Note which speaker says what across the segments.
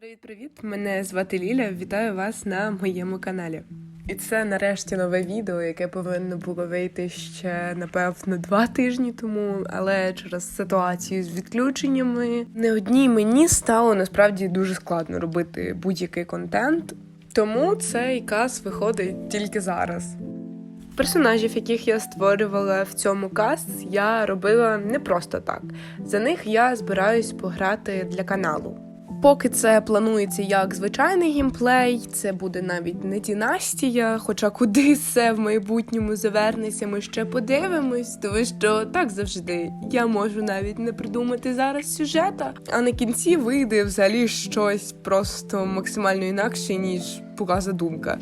Speaker 1: Привіт-привіт! Мене звати Ліля. Вітаю вас на моєму каналі. І це нарешті нове відео, яке повинно було вийти ще напевно два тижні тому, але через ситуацію з відключеннями не одній мені стало насправді дуже складно робити будь-який контент, тому цей каз виходить тільки зараз. Персонажів, яких я створювала в цьому каст, я робила не просто так. За них я збираюсь пограти для каналу. Поки це планується як звичайний гімплей, це буде навіть не дінастія, хоча куди це в майбутньому завернеться, ми ще подивимось, тому що так завжди я можу навіть не придумати зараз сюжета, а на кінці вийде взагалі щось просто максимально інакше, ніж була задумка.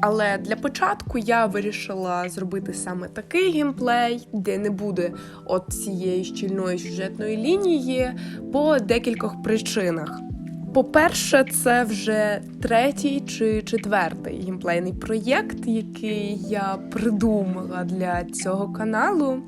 Speaker 1: Але для початку я вирішила зробити саме такий геймплей, де не буде от цієї щільної сюжетної лінії по декількох причинах. По-перше, це вже третій чи четвертий геймплейний проєкт, який я придумала для цього каналу.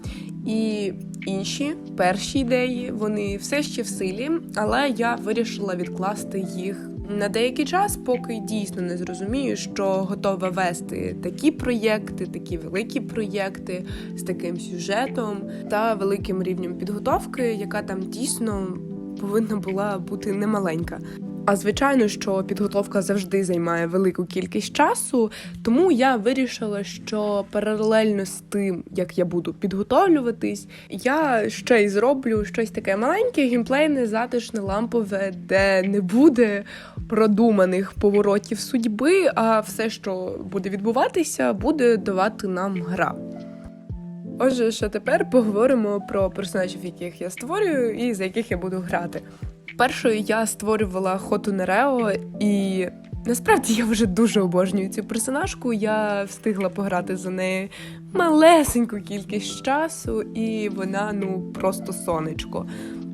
Speaker 1: І інші перші ідеї вони все ще в силі, але я вирішила відкласти їх на деякий час, поки дійсно не зрозумію, що готова вести такі проєкти, такі великі проєкти з таким сюжетом та великим рівнем підготовки, яка там дійсно повинна була бути немаленька. А звичайно, що підготовка завжди займає велику кількість часу, тому я вирішила, що паралельно з тим, як я буду підготовлюватись, я ще й зроблю щось таке маленьке, геймплейне, затишне, лампове, де не буде продуманих поворотів судьби, а все, що буде відбуватися, буде давати нам гра. Отже, що тепер поговоримо про персонажів, яких я створюю, і за яких я буду грати. Першою я створювала Хоту Нерео, і насправді я вже дуже обожнюю цю персонажку. Я встигла пограти за нею малесеньку кількість часу, і вона ну просто сонечко.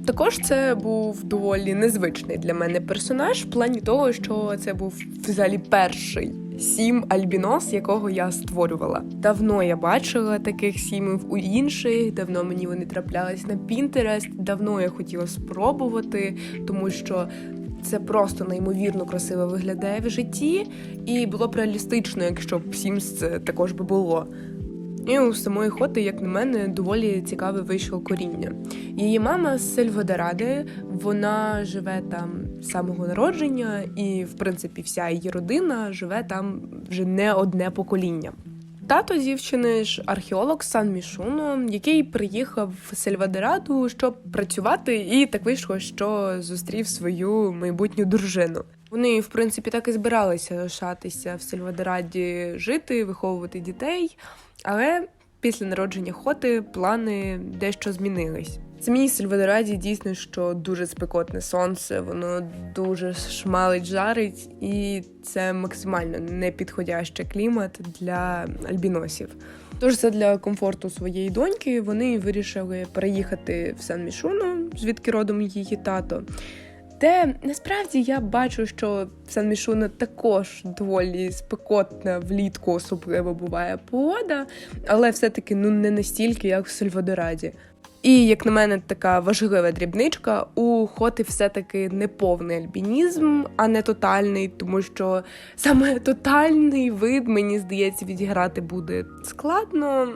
Speaker 1: Також це був доволі незвичний для мене персонаж, в плані того, що це був взагалі перший сім альбінос, якого я створювала. Давно я бачила таких сімів у інших, давно мені вони траплялись на Pinterest, давно я хотіла спробувати, тому що. Це просто неймовірно красиво виглядає в житті, і було б реалістично, якщо б Sims це також би було. І у самої хоти, як на мене, доволі цікаве вийшло коріння. Її мама з Сельводоради, вона живе там з самого народження, і, в принципі, вся її родина живе там вже не одне покоління. Тато дівчини ж археолог Сан Мішуно, який приїхав в Сельвадораду, щоб працювати, і так вийшло, що зустрів свою майбутню дружину. Вони, в принципі, так і збиралися лишатися в Сельвадораді жити, виховувати дітей. Але після народження хоти плани дещо змінились. Самій Сільвадораді дійсно, що дуже спекотне сонце, воно дуже шмалить, жарить, і це максимально непідходящий клімат для альбіносів. Тож це для комфорту своєї доньки вони вирішили переїхати в Сан Мішуно, звідки родом її тато. Де насправді я бачу, що Сан Мішуна також доволі спекотна влітку, особливо буває погода, але все-таки ну не настільки, як в Сальвадораді. І, як на мене, така важлива дрібничка, у хоти все-таки не повний альбінізм, а не тотальний, тому що саме тотальний вид, мені здається, відіграти буде складно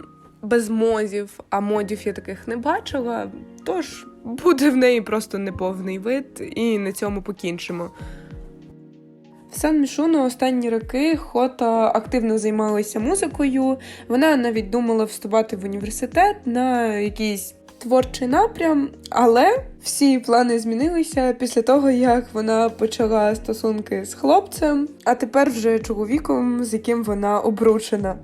Speaker 1: без мозів, а модів я таких не бачила. Тож буде в неї просто неповний вид, і на цьому покінчимо. В Сан Мішуну останні роки Хота активно займалася музикою. Вона навіть думала вступати в університет на якийсь творчий напрям, але всі плани змінилися після того, як вона почала стосунки з хлопцем, а тепер вже чоловіком, з яким вона обручена.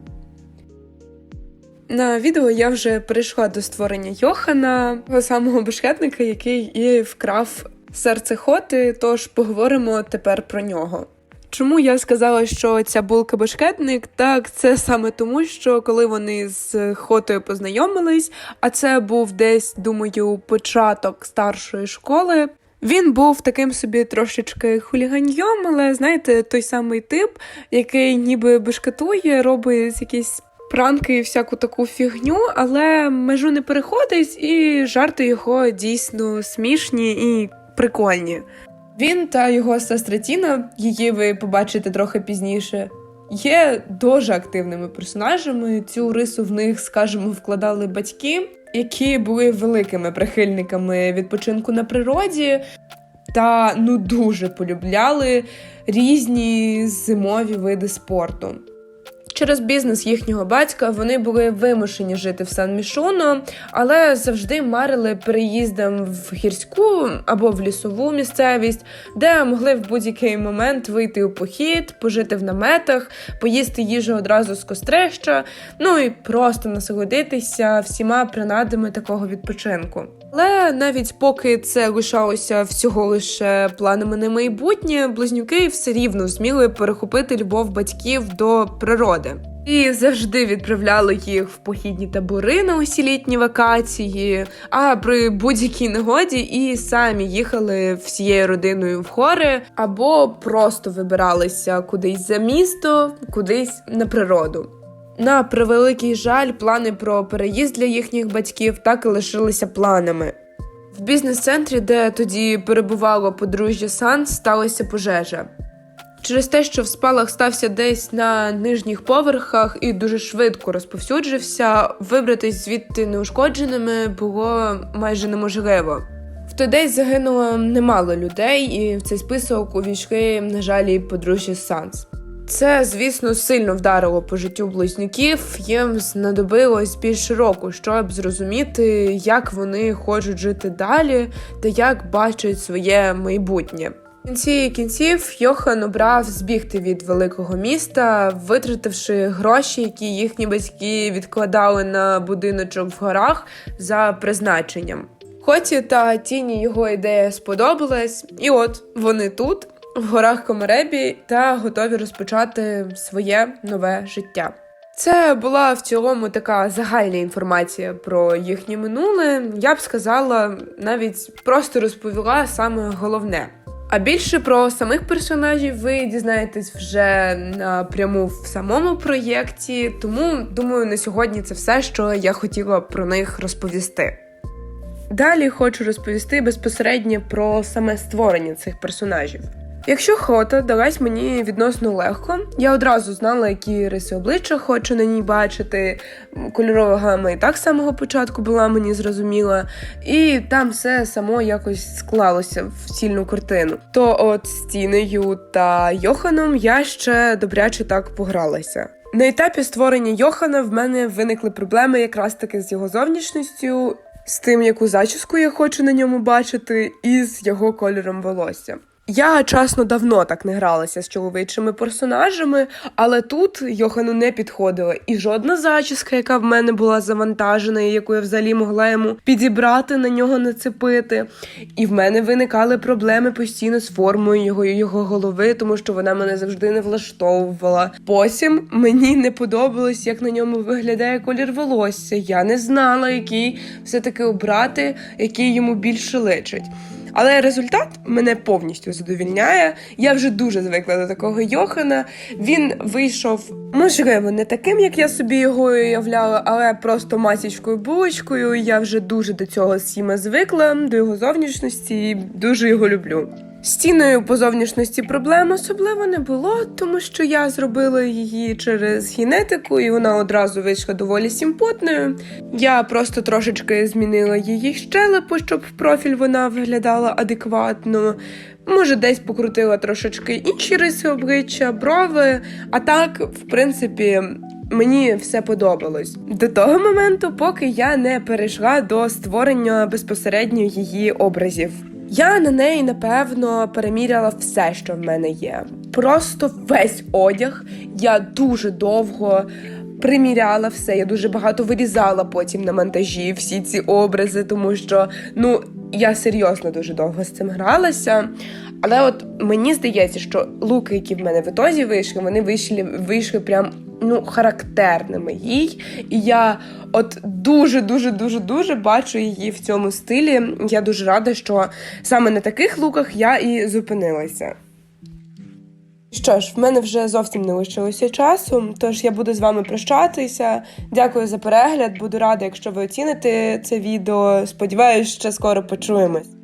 Speaker 1: На відео я вже перейшла до створення Йохана, того самого бешкетника, який і вкрав серце хоти, тож поговоримо тепер про нього. Чому я сказала, що ця булка бешкетник? Так, це саме тому, що коли вони з хотою познайомились, а це був десь, думаю, початок старшої школи. Він був таким собі трошечки хуліганьйом, але знаєте, той самий тип, який ніби бешкетує, робить якісь пранки і всяку таку фігню, але межу не переходить, і жарти його дійсно смішні і прикольні. Він та його сестра Тіна, її ви побачите трохи пізніше, є дуже активними персонажами. Цю рису в них, скажімо, вкладали батьки, які були великими прихильниками відпочинку на природі. Та ну дуже полюбляли різні зимові види спорту. Через бізнес їхнього батька вони були вимушені жити в Сан-Мішоно, але завжди марили переїздом в гірську або в лісову місцевість, де могли в будь-який момент вийти у похід, пожити в наметах, поїсти їжу одразу з кострища, ну і просто насолодитися всіма принадами такого відпочинку. Але навіть поки це лишалося всього лише планами на майбутнє, близнюки все рівно зміли перехопити любов батьків до природи. І завжди відправляли їх в похідні табори на усі літні вакації, а при будь-якій нагоді і самі їхали всією родиною в гори, або просто вибиралися кудись за місто, кудись на природу. На превеликий жаль, плани про переїзд для їхніх батьків так і лишилися планами. В бізнес-центрі, де тоді перебувало подружжя Сан, сталася пожежа. Через те, що в спалах стався десь на нижніх поверхах і дуже швидко розповсюджився, вибратись звідти неушкодженими було майже неможливо. В той день загинуло немало людей, і в цей список увійшли, на жаль, і подружжя Санс. Це, звісно, сильно вдарило по життю близнюків. Їм знадобилось більше року, щоб зрозуміти, як вони хочуть жити далі та як бачать своє майбутнє. В кінці кінців Йохан обрав збігти від великого міста, витративши гроші, які їхні батьки відкладали на будиночок в горах за призначенням. Хоті та тіні його ідея сподобалась, і от вони тут, в горах Комаребі, та готові розпочати своє нове життя. Це була в цілому така загальна інформація про їхнє минуле. Я б сказала, навіть просто розповіла саме головне. А більше про самих персонажів ви дізнаєтесь вже напряму в самому проєкті. Тому думаю, на сьогодні це все, що я хотіла про них розповісти. Далі хочу розповісти безпосередньо про саме створення цих персонажів. Якщо хота далась мені відносно легко, я одразу знала, які риси обличчя хочу на ній бачити. Кольорова гама і так з самого початку була мені зрозуміла, і там все само якось склалося в цільну картину. То от з Тінею та Йоханом я ще добряче так погралася. На етапі створення Йохана в мене виникли проблеми якраз таки з його зовнішністю, з тим, яку зачіску я хочу на ньому бачити, і з його кольором волосся. Я чесно давно так не гралася з чоловічими персонажами, але тут Йохану не підходила і жодна зачіска, яка в мене була завантажена, і яку я взагалі могла йому підібрати, на нього нацепити. І в мене виникали проблеми постійно з формою його його голови, тому що вона мене завжди не влаштовувала. Потім мені не подобалось, як на ньому виглядає колір волосся. Я не знала, який все-таки обрати, який йому більше личить. Але результат мене повністю задовільняє. Я вже дуже звикла до такого Йохана. Він вийшов, можливо, не таким, як я собі його уявляла, але просто масічкою булочкою. Я вже дуже до цього сіма звикла, до його зовнішності і дуже його люблю. Стіною по зовнішності проблем особливо не було, тому що я зробила її через генетику, і вона одразу вийшла доволі симпотною. Я просто трошечки змінила її щелепу, щоб в профіль вона виглядала адекватно. Може, десь покрутила трошечки інші риси обличчя, брови. А так, в принципі, мені все подобалось до того моменту, поки я не перейшла до створення безпосередньо її образів. Я на неї напевно переміряла все, що в мене є. Просто весь одяг. Я дуже довго приміряла все. Я дуже багато вирізала потім на монтажі всі ці образи, тому що ну я серйозно дуже довго з цим гралася. Але от мені здається, що луки, які в мене в ітозі вийшли, вони вийшли вийшли прям ну характерними їй. І я от дуже дуже дуже бачу її в цьому стилі. Я дуже рада, що саме на таких луках я і зупинилася. Що ж, в мене вже зовсім не лишилося часу, тож я буду з вами прощатися. Дякую за перегляд. Буду рада, якщо ви оціните це відео. Сподіваюсь, ще скоро почуємось.